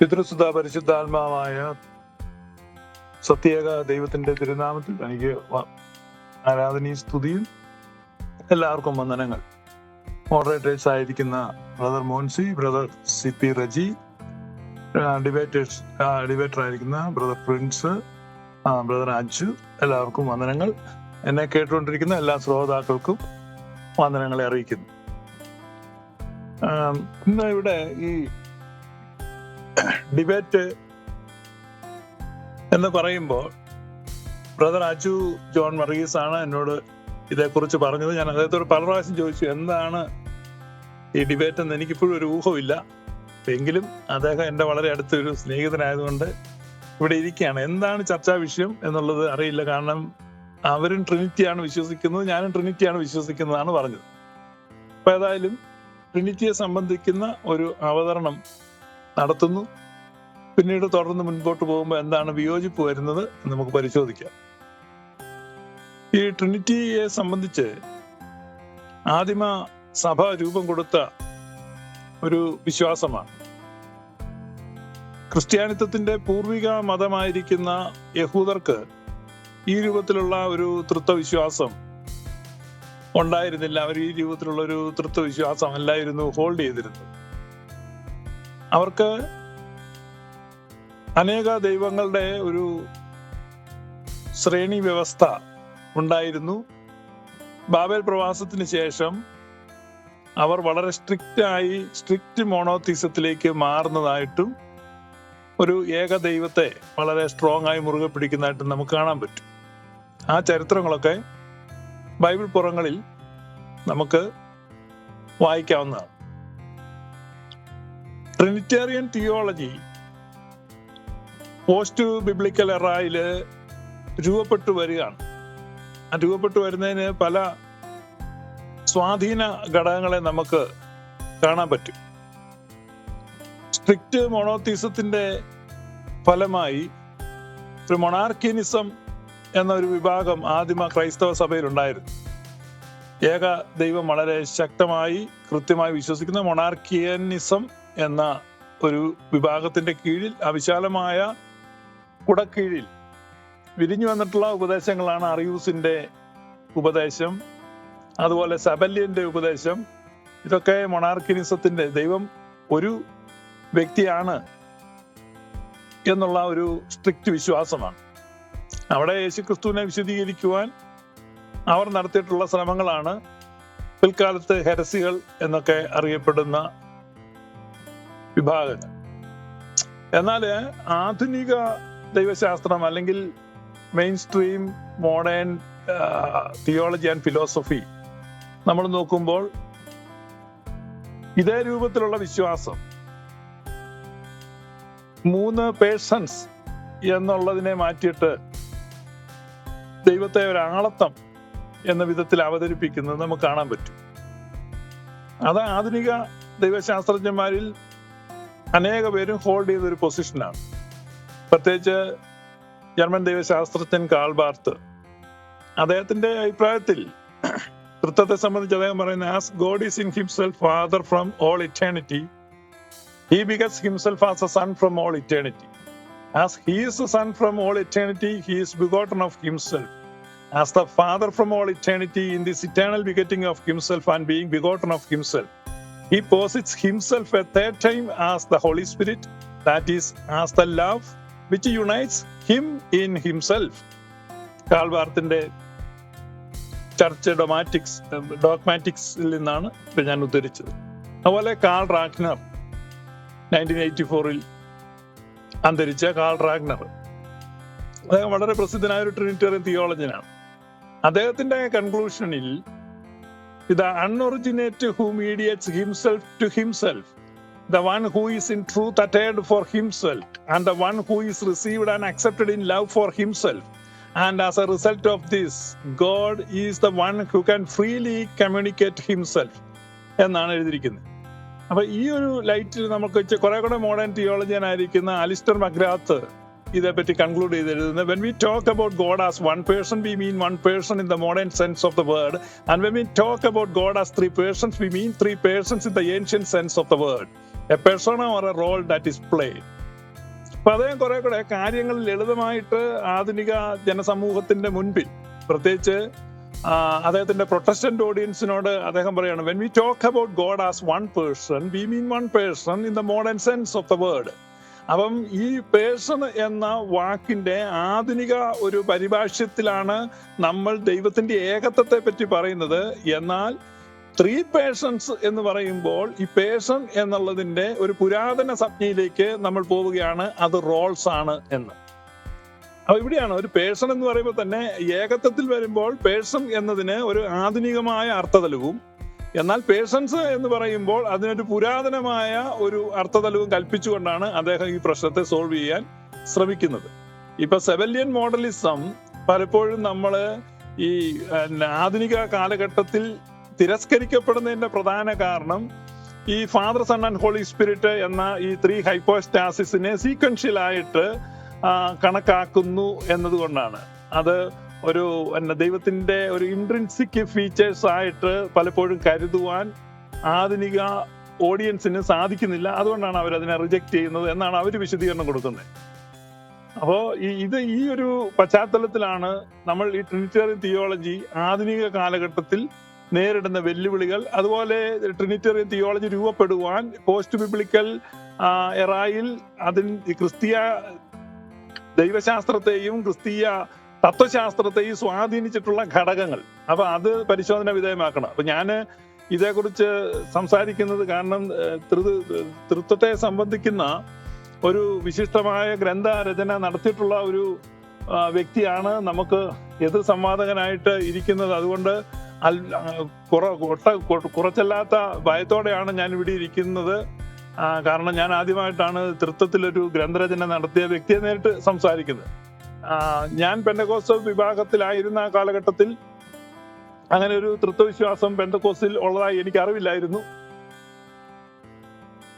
പിതൃസുത പരിശുദ്ധാത്മാവായ സത്യേക ദൈവത്തിന്റെ തിരുനാമത്തിൽ ആരാധനീ ആരാധനയും സ്തുതിയും എല്ലാവർക്കും വന്ദനങ്ങൾ. മോഡറേറ്റേഴ്സ് ആയിരിക്കുന്ന brother Monsy brother C P Reji debaters debater ആയിരിക്കുന്ന ബ്രദർ പ്രിൻസ് ബ്രദർ അജു എല്ലാവർക്കും വന്ദനങ്ങൾ. എന്നെ കേട്ടുകൊണ്ടിരിക്കുന്ന എല്ലാ ശ്രോതാക്കൾക്കും വന്ദനങ്ങളെ അറിയിക്കുന്നു. ഇന്ന് ഇവിടെ ഈ ഡിബേറ്റ് എന്ന് പറയുമ്പോൾ ബ്രദർ അജു ജോൺ മറീസ് ആണ് എന്നോട് ഇതേക്കുറിച്ച് പറഞ്ഞത്. ഞാൻ അദ്ദേഹത്തോട് പല പ്രാവശ്യം ചോദിച്ചു എന്താണ് ഈ ഡിബേറ്റ് എന്ന്? എനിക്കിപ്പോഴും ഒരു ഊഹമില്ല എങ്കിലും അദ്ദേഹം എന്റെ വളരെ അടുത്തൊരു സ്നേഹിതനായതുകൊണ്ട് ഇവിടെ ഇരിക്കുകയാണ്. എന്താണ് ചർച്ചാ വിഷയം എന്നുള്ളത് അറിയില്ല. കാരണം അവരും ട്രിനിറ്റിയാണ് വിശ്വസിക്കുന്നത് ഞാനും ട്രിനിറ്റിയാണ് വിശ്വസിക്കുന്നതാണ് പറഞ്ഞത്. അപ്പോൾ ഏതായാലും ട്രിനിറ്റിയെ സംബന്ധിക്കുന്ന ഒരു അവതരണം നടത്തുന്നു. പിന്നീട് തുടർന്ന് മുൻപോട്ട് പോകുമ്പോൾ എന്താണ് വിയോജിപ്പ് വരുന്നത് നമുക്ക് പരിശോധിക്കാം. ഈ ട്രിനിറ്റിയെ സംബന്ധിച്ച് ആദിമ സഭ രൂപം കൊടുത്ത ഒരു വിശ്വാസമാണ്. ക്രിസ്ത്യാനിത്വത്തിന്റെ പൂർവിക മതമായിരിക്കുന്ന യഹൂദർക്ക് ഈ രൂപത്തിലുള്ള ഒരു തൃത്വ വിശ്വാസം ഉണ്ടായിരുന്നില്ല. അവർ ഈ രൂപത്തിലുള്ള ഒരു തൃത്വ വിശ്വാസം അല്ലായിരുന്നു ഹോൾഡ് ചെയ്തിരുന്നത്. അവർക്ക് അനേക ദൈവങ്ങളുടെ ഒരു ശ്രേണി വ്യവസ്ഥ ഉണ്ടായിരുന്നു. ബാബേൽ പ്രവാസത്തിന് ശേഷം അവർ വളരെ സ്ട്രിക്റ്റ് ആയി സ്ട്രിക്റ്റ് മോണോത്തിസത്തിലേക്ക് മാറുന്നതായിട്ടും ഒരു ഏക ദൈവത്തെ വളരെ സ്ട്രോങ് ആയി മുറുകെ പിടിക്കുന്നതായിട്ടും നമുക്ക് കാണാൻ പറ്റും. ആ ചരിത്രങ്ങളൊക്കെ ബൈബിൾ പുറങ്ങളിൽ നമുക്ക് വായിക്കാവുന്നതാണ്. ട്രിനിറ്റേറിയൻ തിയോളജി പോസ്റ്റ് ബിബ്ലിക്കൽ എറായിൽ രൂപപ്പെട്ടു വരികയാണ്. രൂപപ്പെട്ടു വരുന്നതിന് പല സ്വാധീന ഘടകങ്ങളെ നമുക്ക് കാണാൻ പറ്റും. സ്ട്രിക്റ്റ് മൊണോത്തീസത്തിന്റെ ഫലമായി ഒരു മൊണാർക്കിനിസം എന്നൊരു വിഭാഗം ആദിമ ക്രൈസ്തവ സഭയിലുണ്ടായിരുന്നു. ഏക ദൈവം വളരെ ശക്തമായി കൃത്യമായി വിശ്വസിക്കുന്ന മൊണാർക്കിയനിസം എന്ന ഒരു വിഭാഗത്തിന്റെ കീഴിൽ ആ വിശാലമായ കുടക്കീഴിൽ വിരിഞ്ഞു വന്നിട്ടുള്ള ഉപദേശങ്ങളാണ് അറിയൂസിന്റെ ഉപദേശം അതുപോലെ സബല്യന്റെ ഉപദേശം. ഇതൊക്കെ മൊണാർക്കിനിസത്തിന്റെ ദൈവം ഒരു വ്യക്തിയാണ് എന്നുള്ള ഒരു സ്ട്രിക്റ്റ് വിശ്വാസമാണ്. അവിടെ യേശുക്രിസ്തുവിനെ വിശദീകരിക്കുവാൻ അവർ നടത്തിയിട്ടുള്ള ശ്രമങ്ങളാണ് പിൽക്കാലത്ത് ഹെരസികൾ എന്നൊക്കെ അറിയപ്പെടുന്ന വിഭാഗങ്ങൾ. എന്നാൽ ആധുനിക ദൈവശാസ്ത്രം അല്ലെങ്കിൽ mainstream modern theology and philosophy നമ്മൾ നോക്കുമ്പോൾ ഇതേ രൂപത്തിലുള്ള വിശ്വാസം മൂന്ന് പേഴ്സൺസ് എന്നുള്ളതിനെ മാറ്റിയിട്ട് ദൈവത്തെ ഒരു ആളത്വം എന്ന വിധത്തിൽ അവതരിപ്പിക്കുന്നത് നമുക്ക് കാണാൻ പറ്റും. അത് ആധുനിക ദൈവശാസ്ത്രജ്ഞന്മാരിൽ അനേക പേരും ഹോൾഡ് ചെയ്ത ഒരു പൊസിഷനാണ് പ്രത്യേകിച്ച് ജർമ്മൻ ദൈവശാസ്ത്രജ്ഞൻ കാൾബാർത്ത് അദ്ദേഹത്തിന്റെ അഭിപ്രായത്തിൽ തൃത്വത്തെ സംബന്ധിച്ച് അദ്ദേഹം പറയുന്നത് as God is in himself father from all eternity he begets himself as a son from all eternity as he's son from all eternity he's begotten of himself as the father from all eternity in this eternal begetting of himself and being begotten of Himself. He posits Himself a third time as the Holy Spirit, that is, as the love which unites Him in Himself. കാൾവാർത്തിന്റെ church dogmatics ഡോക്മാറ്റിക്സിൽ നിന്നാണ് ഇപ്പൊ ഞാൻ ഉദ്ധരിച്ചത്. അതുപോലെ call Ragnar nineteen eighty ഫോറിൽ അന്തരിച്ച call Ragnar. അദ്ദേഹം വളരെ പ്രസിദ്ധനായ ഒരു ട്രിനിറ്റേറിയൻ തിയോളജനാണ് അദ്ദേഹത്തിന്റെ കൺക്ലൂഷനിൽ ഇത് unoriginate who mediates himself to himself. The one who is in truth attired for himself and the one who is received and accepted in love for himself and as a result of this God is the one who can freely communicate himself എന്നാണ് എഴുതിയിരിക്കുന്നത്. അപ്പൊ ഈ ഒരു ലൈറ്റിൽ നമുക്ക് കുറേ കുറെ കൂടെ മോഡേൺ തിയോളജിയൻ ആയിരിക്കുന്ന അലിസ്റ്റർ മഗ്രാത്ത് ഇതേപ്പറ്റി കൺക്ലൂഡ് ചെയ്ത് എഴുതുന്നത് when we talk about God as one person we mean one person in the modern sense of the word and when we talk about God as three persons we mean three persons in the ancient sense of the word a person or a role that is played അപ്പൊ അദ്ദേഹം കുറെ കൂടെ കാര്യങ്ങൾ ലളിതമായിട്ട് ആധുനിക ജനസമൂഹത്തിന്റെ മുൻപിൽ പ്രത്യേകിച്ച് അദ്ദേഹത്തിന്റെ പ്രൊട്ടസ്റ്റന്റ് ഓഡിയൻസിനോട് അദ്ദേഹം പറയാണ് when we talk about God as one person we mean one person in the modern sense of the word അപ്പം ഈ പേഴ്സൺ എന്ന വാക്കിന്റെ ആധുനിക ഒരു പരിഭാഷ്യത്തിലാണ് നമ്മൾ ദൈവത്തിന്റെ ഏകത്വത്തെ പറ്റി പറയുന്നത്. എന്നാൽ ത്രീ പേഴ്സൺസ് എന്ന് പറയുമ്പോൾ ഈ പേഴ്സൺ എന്നുള്ളതിന്റെ ഒരു പുരാതന സംജ്ഞയിലേക്ക് നമ്മൾ പോവുകയാണ്. അത് റോൾസ് ആണ് എന്ന്. അപ്പൊ ഇവിടെയാണ് ഒരു പേഴ്സൺ എന്ന് പറയുമ്പോൾ തന്നെ ഏകത്വത്തിൽ വരുമ്പോൾ പേഴ്സൺ എന്നതിന് ഒരു ആധുനികമായ അർത്ഥതലവും എന്നാൽ പേഴ്സൺസ് എന്ന് പറയുമ്പോൾ അതിനൊരു പുരാതനമായ ഒരു അർത്ഥതലവും കൽപ്പിച്ചുകൊണ്ടാണ് അദ്ദേഹം ഈ പ്രശ്നത്തെ സോൾവ് ചെയ്യാൻ ശ്രമിക്കുന്നത്. ഇപ്പൊ സെവല്യൻ മോഡലിസം പലപ്പോഴും നമ്മൾ ഈ ആധുനിക കാലഘട്ടത്തിൽ തിരസ്കരിക്കപ്പെടുന്നതിന്റെ പ്രധാന കാരണം ഈ father son and Holy Spirit എന്ന ഈ ത്രീ ഹൈപ്പോസ്റ്റാസിസിനെ ആ, കണക്കാക്കുന്നു എന്നതുകൊണ്ടാണ്. അത് ഒരു എന്നാ ദൈവത്തിന്റെ ഒരു ഇൻട്രൻസിക് ഫീച്ചേഴ്സ് ആയിട്ട് പലപ്പോഴും കരുതുവാൻ ആധുനിക ഓഡിയൻസിന് സാധിക്കുന്നില്ല. അതുകൊണ്ടാണ് അവർ അതിനെ റിജക്റ്റ് ചെയ്യുന്നത് എന്നാണ് അവർ വിശദീകരണം കൊടുക്കുന്നത്. അപ്പോൾ ഈ ഇത് ഈ ഒരു പശ്ചാത്തലത്തിലാണ് നമ്മൾ ഈ ട്രിനിറ്റേറിയൻ തിയോളജി ആധുനിക കാലഘട്ടത്തിൽ നേരിടുന്ന വെല്ലുവിളികൾ. അതുപോലെ ട്രിനിറ്റേറിയൻ തിയോളജി രൂപപ്പെടുവാൻ പോസ്റ്റ് ബിബ്ലിക്കൽ എറായിൽ അതിൽ ക്രിസ്തീയ ദൈവശാസ്ത്രത്തെയും ക്രിസ്തീയ തത്വശാസ്ത്രത്തെയും സ്വാധീനിച്ചിട്ടുള്ള ഘടകങ്ങൾ. അപ്പൊ അത് പരിശോധന വിധേയമാക്കണം. അപ്പൊ ഞാൻ ഇതേക്കുറിച്ച് സംസാരിക്കുന്നത് കാരണം തൃത്വത്തെ സംബന്ധിക്കുന്ന ഒരു വിശിഷ്ടമായ ഗ്രന്ഥരചന നടത്തിയിട്ടുള്ള ഒരു വ്യക്തിയാണ് നമുക്ക് എതിർ സംവാദകനായിട്ട് ഇരിക്കുന്നത്. അതുകൊണ്ട് കുറച്ചല്ലാത്ത ഭയത്തോടെയാണ് ഞാൻ ഇവിടെ ഇരിക്കുന്നത് കാരണം ഞാൻ ആദ്യമായിട്ടാണ് തൃത്വത്തിലൊരു ഗ്രന്ഥരചന നടത്തിയ വ്യക്തിയെ നേരിട്ട് സംസാരിക്കുന്നത്. ഞാൻ പെന്തക്കോസ്ത വിഭാഗത്തിലായിരുന്ന കാലഘട്ടത്തിൽ അങ്ങനെ ഒരു തൃത്വവിശ്വാസം പെന്തക്കോസിൽ ഉള്ളതായി എനിക്ക് അറിവില്ലായിരുന്നു.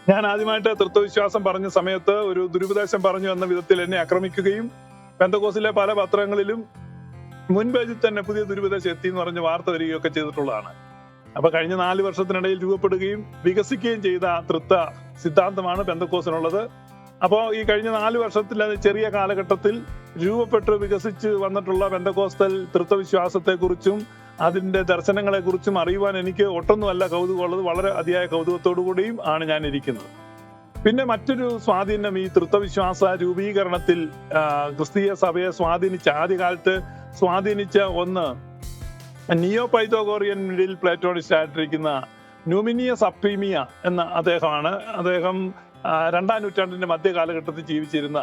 ഞാൻ ആദ്യമായിട്ട് തൃത്വവിശ്വാസം പറഞ്ഞ സമയത്ത് ഒരു ദുരുപദേശം പറഞ്ഞു എന്ന വിധത്തിൽ എന്നെ ആക്രമിക്കുകയും പെന്തക്കോസിലെ പല പത്രങ്ങളിലും മുൻപേജിൽ തന്നെ പുതിയ ദുരുപദേശം എത്തി എന്ന് പറഞ്ഞ് വാർത്ത വരികയൊക്കെ ചെയ്തിട്ടുള്ളതാണ്. അപ്പൊ കഴിഞ്ഞ നാല് വർഷത്തിനിടയിൽ രൂപപ്പെടുകയും വികസിക്കുകയും ചെയ്ത തൃത്വ സിദ്ധാന്തമാണ് പെന്തക്കോസിനുള്ളത് അപ്പോൾ ഈ കഴിഞ്ഞ നാല് വർഷത്തിൽ അത് ചെറിയ കാലഘട്ടത്തിൽ രൂപപ്പെട്ട് വികസിച്ച് വന്നിട്ടുള്ള പെന്തക്കോസ്തൽ തൃത്വവിശ്വാസത്തെക്കുറിച്ചും അതിന്റെ ദർശനങ്ങളെക്കുറിച്ചും അറിയുവാൻ എനിക്ക് ഒട്ടൊന്നുമല്ല കൗതുകമുള്ളത്. വളരെ അതിയായ കൗതുകത്തോടു കൂടിയും ആണ് ഞാൻ ഇരിക്കുന്നത്. പിന്നെ മറ്റൊരു സ്വാധീനം ഈ തൃത്വവിശ്വാസ രൂപീകരണത്തിൽ ക്രിസ്തീയ സഭയെ സ്വാധീനിച്ച ആദ്യകാലത്ത് സ്വാധീനിച്ച ഒന്ന് നിയോ പൈതോഗോറിയൻ മിഡിൽ പ്ലേറ്റോണിസ്റ്റ് ആയിട്ടിരിക്കുന്ന ന്യൂമിനിയ അപ്പീമിയ എന്ന അദ്ദേഹമാണ്. അദ്ദേഹം രണ്ടാം നൂറ്റാണ്ടിന്റെ മധ്യ കാലഘട്ടത്തിൽ ജീവിച്ചിരുന്ന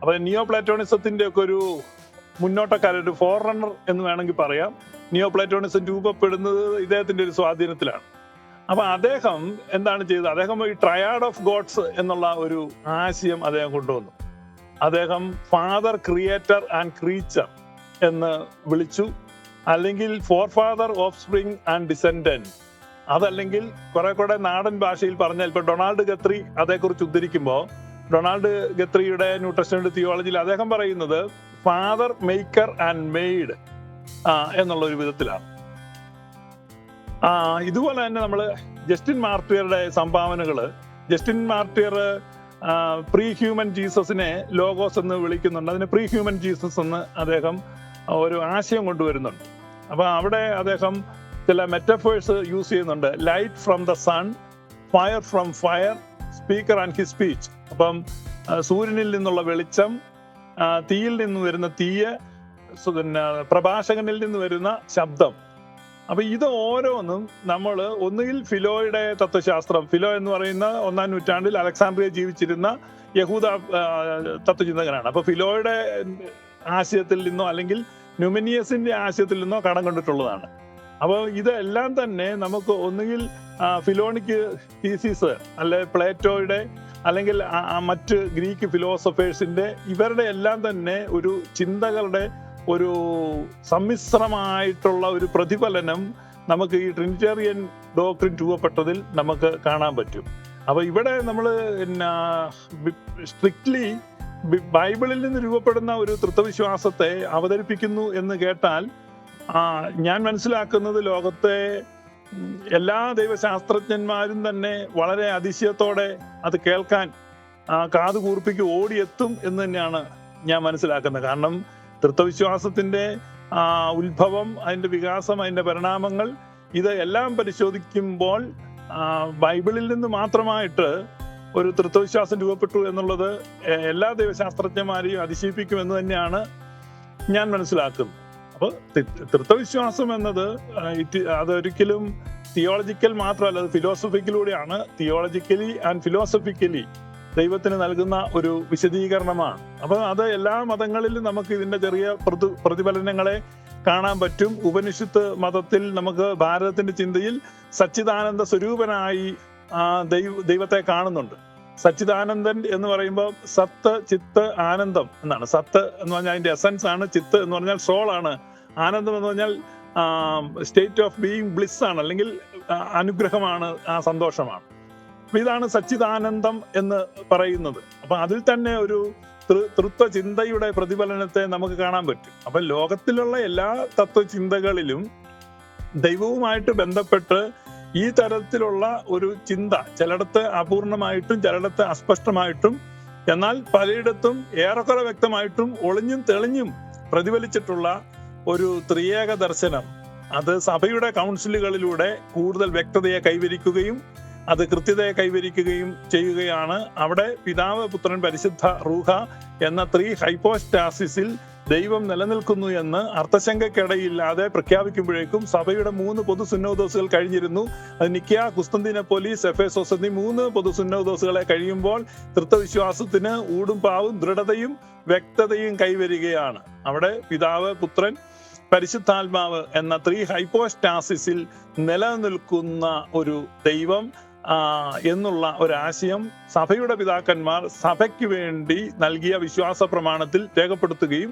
അപ്പൊ നിയോ പ്ലാറ്റോണിസത്തിന്റെ ഒക്കെ ഒരു മുന്നോട്ടക്കാരൻ ഒരു ഫോർ റണ്ണർ എന്ന് വേണമെങ്കിൽ പറയാം. നിയോ പ്ലാറ്റോണിസം രൂപപ്പെടുന്നത് ഇദ്ദേഹത്തിന്റെ ഒരു സ്വാധീനത്തിലാണ്. അപ്പൊ അദ്ദേഹം എന്താണ് ചെയ്തത്? അദ്ദേഹം ഈ ട്രയാഡ് ഓഫ് ഗോഡ്സ് എന്നുള്ള ഒരു ആശയം അദ്ദേഹം കൊണ്ടുവന്നു. അദ്ദേഹം ഫാദർ ക്രിയേറ്റർ ആൻഡ് ക്രീച്ചർ എന്ന് വിളിച്ചു. അല്ലെങ്കിൽ for father offspring and descendant അതല്ലെങ്കിൽ കുറെ കൂടെ നാടൻ ഭാഷയിൽ പറഞ്ഞാൽ ഇപ്പൊ ഡൊണാൾഡ് ഗത്രി അതേക്കുറിച്ച് ഉദ്ധരിക്കുമ്പോൾ ഡൊണാൾഡ് ഗത്രിയുടെ ന്യൂട്രഷണൽ തിയോളജിയിൽ അദ്ദേഹം പറയുന്നത് ഫാദർ മേക്കർ ആൻഡ് മെയ്ഡ് എന്നുള്ള ഒരു വിധത്തിലാണ്. ആ ഇതുപോലെ തന്നെ നമ്മൾ ജസ്റ്റിൻ മാർട്ടിയറുടെ സംഭാവനകൾ ജസ്റ്റിൻ മാർട്ടിയർ പ്രീ ഹ്യൂമൻ ജീസസിനെ ലോഗോസ് എന്ന് വിളിക്കുന്നുണ്ട്. അതിന് പ്രീ ഹ്യൂമൻ ജീസസ് എന്ന് അദ്ദേഹം ഒരു ആശയം കൊണ്ടുവരുന്നുണ്ട്. അപ്പൊ അവിടെ അദ്ദേഹം ചില മെറ്റഫേഴ്സ് യൂസ് ചെയ്യുന്നുണ്ട്. Light from the sun fire from fire speaker and his speech അപ്പം സൂര്യനിൽ നിന്നുള്ള വെളിച്ചം തീയിൽ നിന്ന് വരുന്ന തീയ് പിന്നെ പ്രഭാഷകനിൽ നിന്ന് വരുന്ന ശബ്ദം. അപ്പൊ ഇത് ഓരോന്നും നമ്മൾ ഒന്നുകിൽ ഫിലോയുടെ തത്വശാസ്ത്രം ഫിലോ എന്ന് പറയുന്ന ഒന്നാം നൂറ്റാണ്ടിൽ അലക്സാണ്ട്രിയ ജീവിച്ചിരുന്ന യഹൂദ തത്വചിന്തകനാണ്. അപ്പൊ ഫിലോയുടെ ആശയത്തിൽ നിന്നോ അല്ലെങ്കിൽ ന്യൂമിനിയസിന്റെ ആശയത്തിൽ നിന്നോ കടം കൊണ്ടിട്ടുള്ളതാണ്. അപ്പോൾ ഇതെല്ലാം തന്നെ നമുക്ക് ഒന്നുകിൽ ഫിലോണിക് തീസിസ് അല്ലെ പ്ലേറ്റോയുടെ അല്ലെങ്കിൽ മറ്റ് ഗ്രീക്ക് ഫിലോസഫേഴ്സിന്റെ ഇവരുടെ എല്ലാം തന്നെ ഒരു ചിന്തകളുടെ ഒരു സമ്മിശ്രമായിട്ടുള്ള ഒരു പ്രതിഫലനം നമുക്ക് ഈ ട്രിനിറ്റേറിയൻ ഡോക്ടറിൻ രൂപപ്പെട്ടതിൽ നമുക്ക് കാണാൻ പറ്റും. അപ്പൊ ഇവിടെ നമ്മൾ സ്ട്രിക്ട്ലി ബൈബിളിൽ നിന്ന് രൂപപ്പെടുന്ന ഒരു തൃത്വവിശ്വാസത്തെ അവതരിപ്പിക്കുന്നു എന്ന് കേട്ടാൽ ആ, ഞാൻ മനസ്സിലാക്കുന്നത് ലോകത്തെ എല്ലാ ദൈവശാസ്ത്രജ്ഞന്മാരും തന്നെ വളരെ അതിശയത്തോടെ അത് കേൾക്കാൻ കാത് കൂർപ്പിക്ക് ഓടിയെത്തും എന്ന് തന്നെയാണ് ഞാൻ മനസ്സിലാക്കുന്നത്. കാരണം തൃത്വവിശ്വാസത്തിന്റെ ഉത്ഭവം അതിന്റെ വികാസം അതിന്റെ പരിണാമങ്ങൾ ഇത് എല്ലാം പരിശോധിക്കുമ്പോൾ ബൈബിളിൽ നിന്ന് മാത്രമായിട്ട് ഒരു തൃത്വവിശ്വാസം രൂപപ്പെട്ടു എന്നുള്ളത് എല്ലാ ദൈവശാസ്ത്രജ്ഞന്മാരെയും അതിശയിപ്പിക്കും എന്ന് തന്നെയാണ് ഞാൻ മനസ്സിലാക്കുന്നത്. അപ്പൊ തി- തൃത്വവിശ്വാസം എന്നത് അതൊരിക്കലും തിയോളജിക്കൽ മാത്രമല്ല അത് ഫിലോസഫിക്കലൂടെയാണ്. തിയോളജിക്കലി ആൻഡ് ഫിലോസഫിക്കലി ദൈവത്തിന് നൽകുന്ന ഒരു വിശദീകരണമാണ്. അപ്പൊ അത് എല്ലാ മതങ്ങളിലും നമുക്ക് ഇതിന്റെ ചെറിയ പ്രതി പ്രതിഫലനങ്ങളെ കാണാൻ പറ്റും. ഉപനിഷത്ത് മതത്തിൽ നമുക്ക് ഭാരതത്തിന്റെ ചിന്തയിൽ സച്ചിദാനന്ദ സ്വരൂപനായി ദൈവ ദൈവത്തെ കാണുന്നുണ്ട്. സച്ചിദാനന്ദൻ എന്ന് പറയുമ്പോൾ സത്ത് ചിത്ത് ആനന്ദം എന്നാണ്. സത്ത് എന്ന് പറഞ്ഞാൽ അതിന്റെ എസൻസ് ആണ് ചിത്ത് എന്ന് പറഞ്ഞാൽ സോൾ ആണ്. ആനന്ദം എന്ന് പറഞ്ഞാൽ സ്റ്റേറ്റ് ഓഫ് ബീയിങ് ബ്ലിസ് ആണ് അല്ലെങ്കിൽ അനുഗ്രഹമാണ് ആ സന്തോഷമാണ്. അപ്പൊ ഇതാണ് സച്ചിദാനന്ദം എന്ന് പറയുന്നത്. അപ്പൊ അതിൽ തന്നെ ഒരു തൃത്വ ചിന്തയുടെ പ്രതിഫലനത്തെ നമുക്ക് കാണാൻ പറ്റും. അപ്പൊ ലോകത്തിലുള്ള എല്ലാ തത്വചിന്തകളിലും ദൈവവുമായിട്ട് ബന്ധപ്പെട്ട് ഈ തരത്തിലുള്ള ഒരു ചിന്ത ചിലയിടത്ത് അപൂർണമായിട്ടും ചിലയിടത്ത് അസ്പഷ്ടമായിട്ടും എന്നാൽ പലയിടത്തും ഏറെക്കുറെ വ്യക്തമായിട്ടും ഒളിഞ്ഞും തെളിഞ്ഞും പ്രതിഫലിച്ചിട്ടുള്ള ഒരു ത്രിയേക ദർശനം. അത് സഭയുടെ കൗൺസിലുകളിലൂടെ കൂടുതൽ വ്യക്തതയെ കൈവരിക്കുകയും അത് കൃത്യതയെ കൈവരിക്കുകയും ചെയ്യുകയാണ്. അവിടെ പിതാവ് പുത്രൻ പരിശുദ്ധ റൂഹ എന്ന ത്രീ ഹൈപ്പോസ്റ്റാസിസിൽ ദൈവം നിലനിൽക്കുന്നു എന്ന് അർത്ഥശങ്കയ്ക്കിടയില്ലാതെ പ്രഖ്യാപിക്കുമ്പോഴേക്കും സഭയുടെ മൂന്ന് പൊതു സുന്നോദോസുകൾ കഴിഞ്ഞിരുന്നു. നിക്കിയ കുസ്തന്തിനപ്പോലീസ് എഫേസോസ് എന്നീ മൂന്ന് പൊതു സുന്നോദോസുകളെ കഴിയുമ്പോൾ തൃത്വവിശ്വാസത്തിന് ഊടും പാവും ദൃഢതയും വ്യക്തതയും കൈവരികയാണ്. അവിടെ പിതാവ് പുത്രൻ പരിശുദ്ധാത്മാവ് എന്ന ത്രീ ഹൈപ്പോസ്റ്റാസിസിൽ നിലനിൽക്കുന്ന ഒരു ദൈവം എന്നുള്ള ഒരാശയം സഭയുടെ പിതാക്കന്മാർ സഭയ്ക്ക് വേണ്ടി നൽകിയ വിശ്വാസ പ്രമാണത്തിൽ രേഖപ്പെടുത്തുകയും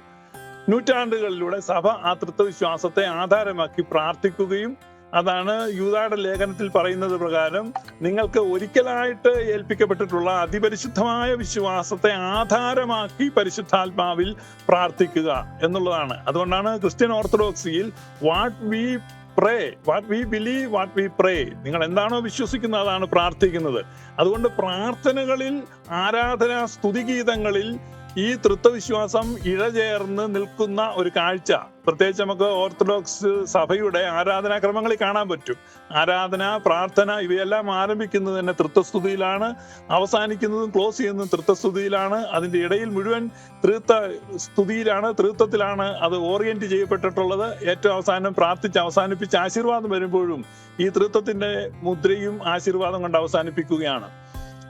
നൂറ്റാണ്ടുകളിലൂടെ സഭ ആ തൃത്വവിശ്വാസത്തെ ആധാരമാക്കി പ്രാർത്ഥിക്കുകയും അതാണ് യൂതായുടെ ലേഖനത്തിൽ പറയുന്നത് പ്രകാരം നിങ്ങൾക്ക് ഒരിക്കലായിട്ട് ഏൽപ്പിക്കപ്പെട്ടിട്ടുള്ള അതിപരിശുദ്ധമായ വിശ്വാസത്തെ ആധാരമാക്കി പരിശുദ്ധാത്മാവിൽ പ്രാർത്ഥിക്കുക എന്നുള്ളതാണ്. അതുകൊണ്ടാണ് Christian ഓർത്തഡോക്സിയിൽ what we pray what we believe what we pray നിങ്ങൾ എന്താണോ വിശ്വസിക്കുന്നത് അതാണ് പ്രാർത്ഥിക്കുന്നത്. അതുകൊണ്ട് പ്രാർത്ഥനകളിൽ ആരാധന സ്തുതിഗീതങ്ങളിൽ ഈ തൃത്വവിശ്വാസം ഇഴചേർന്ന് നിൽക്കുന്ന ഒരു കാഴ്ച. പ്രത്യേകിച്ച് നമുക്ക് ഓർത്തഡോക്സ് സഭയുടെ ആരാധനാക്രമങ്ങളിൽ കാണാൻ പറ്റും. ആരാധന പ്രാർത്ഥന ഇവയെല്ലാം ആരംഭിക്കുന്നത് തന്നെ തൃത്വസ്തുതിയിലാണ്. അവസാനിക്കുന്നതും ക്ലോസ് ചെയ്യുന്നതും തൃത്വസ്തുതിയിലാണ്. അതിന്റെ ഇടയിൽ മുഴുവൻ തൃത്വ സ്തുതിയിലാണ് തൃത്വത്തിലാണ് അത് ഓറിയന്റ് ചെയ്യപ്പെട്ടിട്ടുള്ളത്. ഏറ്റവും അവസാനം പ്രാർത്ഥിച്ച് അവസാനിപ്പിച്ച് ആശീർവാദം വരുമ്പോഴും ഈ തൃത്വത്തിന്റെ മുദ്രയും ആശീർവാദം കൊണ്ട് അവസാനിപ്പിക്കുകയാണ്.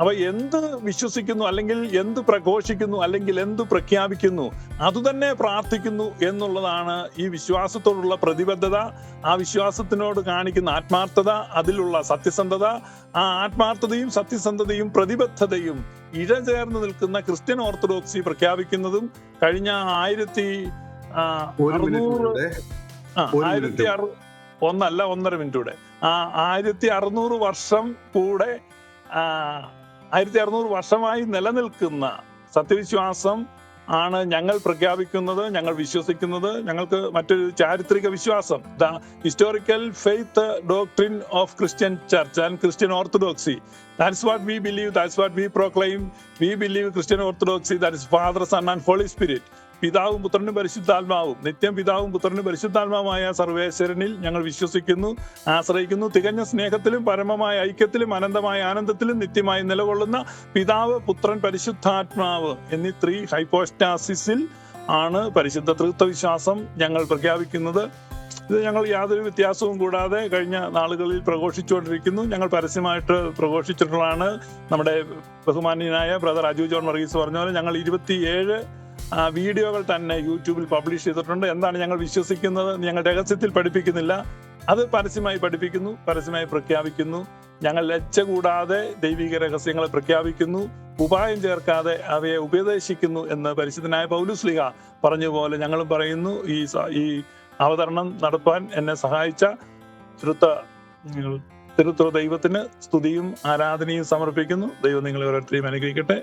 അപ്പൊ എന്ത് വിശ്വസിക്കുന്നു അല്ലെങ്കിൽ എന്ത് പ്രഘോഷിക്കുന്നു അല്ലെങ്കിൽ എന്ത് പ്രഖ്യാപിക്കുന്നു? അതുതന്നെ പ്രാർത്ഥിക്കുന്നു എന്നുള്ളതാണ് ഈ വിശ്വാസത്തോടുള്ള പ്രതിബദ്ധത ആ വിശ്വാസത്തിനോട് കാണിക്കുന്ന ആത്മാർത്ഥത അതിലുള്ള സത്യസന്ധത ആ ആത്മാർത്ഥതയും സത്യസന്ധതയും പ്രതിബദ്ധതയും ഇഴചേർന്ന് നിൽക്കുന്ന ക്രിസ്ത്യൻ ഓർത്തഡോക്സി പ്രഖ്യാപിക്കുന്നതും കഴിഞ്ഞ ആയിരത്തി അറുന്നൂറ് ആയിരത്തി അറു ഒന്നല്ല ഒന്നര മിനിറ്റ് കൂടെ. ആ ആയിരത്തി അറുന്നൂറ് വർഷം കൂടെ ആ, ആയിരത്തി അറുന്നൂറ് വർഷമായി നിലനിൽക്കുന്ന സത്യവിശ്വാസം ആണ് ഞങ്ങൾ പ്രഖ്യാപിക്കുന്നത് ഞങ്ങൾ വിശ്വസിക്കുന്നത് ഞങ്ങൾക്ക് മറ്റൊരു ചാരിത്രിക വിശ്വാസം. The historical faith doctrine of Christian church and Christian orthodoxy that's what we believe that's what we proclaim we believe Christian orthodoxy that is Father Son and Holy Spirit പിതാവും പുത്രനും പരിശുദ്ധാത്മാവും. നിത്യം പിതാവും പുത്രനും പരിശുദ്ധാത്മാവുമായ സർവേശ്വരനിൽ ഞങ്ങൾ വിശ്വസിക്കുന്നു ആശ്രയിക്കുന്നു. തികഞ്ഞ സ്നേഹത്തിലും പരമമായ ഐക്യത്തിലും അനന്തമായ ആനന്ദത്തിലും നിത്യമായി നിലകൊള്ളുന്ന പിതാവ് പുത്രൻ പരിശുദ്ധാത്മാവ് എന്നീ ത്രീ ഹൈപ്പോസ്റ്റാസിസിൽ ആണ് പരിശുദ്ധ തൃത്വവിശ്വാസം ഞങ്ങൾ പ്രഖ്യാപിക്കുന്നത്. ഇത് ഞങ്ങൾ യാതൊരു വ്യത്യാസവും കൂടാതെ കഴിഞ്ഞ നാളുകളിൽ പ്രഘോഷിച്ചുകൊണ്ടിരിക്കുന്നു. ഞങ്ങൾ പരസ്യമായിട്ട് പ്രഘോഷിച്ചിട്ടുള്ളതാണ് നമ്മുടെ ബഹുമാന്യനായ ബ്രദർ അജു ജോൺ വർഗീസ് പറഞ്ഞ പോലെ ഞങ്ങൾ ഇരുപത്തിയേഴ് വീഡിയോകൾ തന്നെ യൂട്യൂബിൽ പബ്ലിഷ് ചെയ്തിട്ടുണ്ട്. എന്താണ് ഞങ്ങൾ വിശ്വസിക്കുന്നത്? ഞങ്ങൾ രഹസ്യത്തിൽ പഠിപ്പിക്കുന്നില്ല. അത് പരസ്യമായി പഠിപ്പിക്കുന്നു പരസ്യമായി പ്രഖ്യാപിക്കുന്നു. ഞങ്ങൾ ലച്ച കൂടാതെ ദൈവിക രഹസ്യങ്ങളെ പ്രഖ്യാപിക്കുന്നു. ഉപായം ചേർക്കാതെ അവയെ ഉപദേശിക്കുന്നു എന്ന് പരിശുദ്ധനായ പൗലുസ്ലിഹ പറഞ്ഞ പോലെ ഞങ്ങളും പറയുന്നു ഈ ഈ അവതരണം നടത്താൻ എന്നെ സഹായിച്ച തിരുത്ത തിരുത്തുറ ദൈവത്തിന് സ്തുതിയും ആരാധനയും സമർപ്പിക്കുന്നു. ദൈവം നിങ്ങളെ ഓരോരുത്തരെയും അനുഗ്രഹിക്കട്ടെ.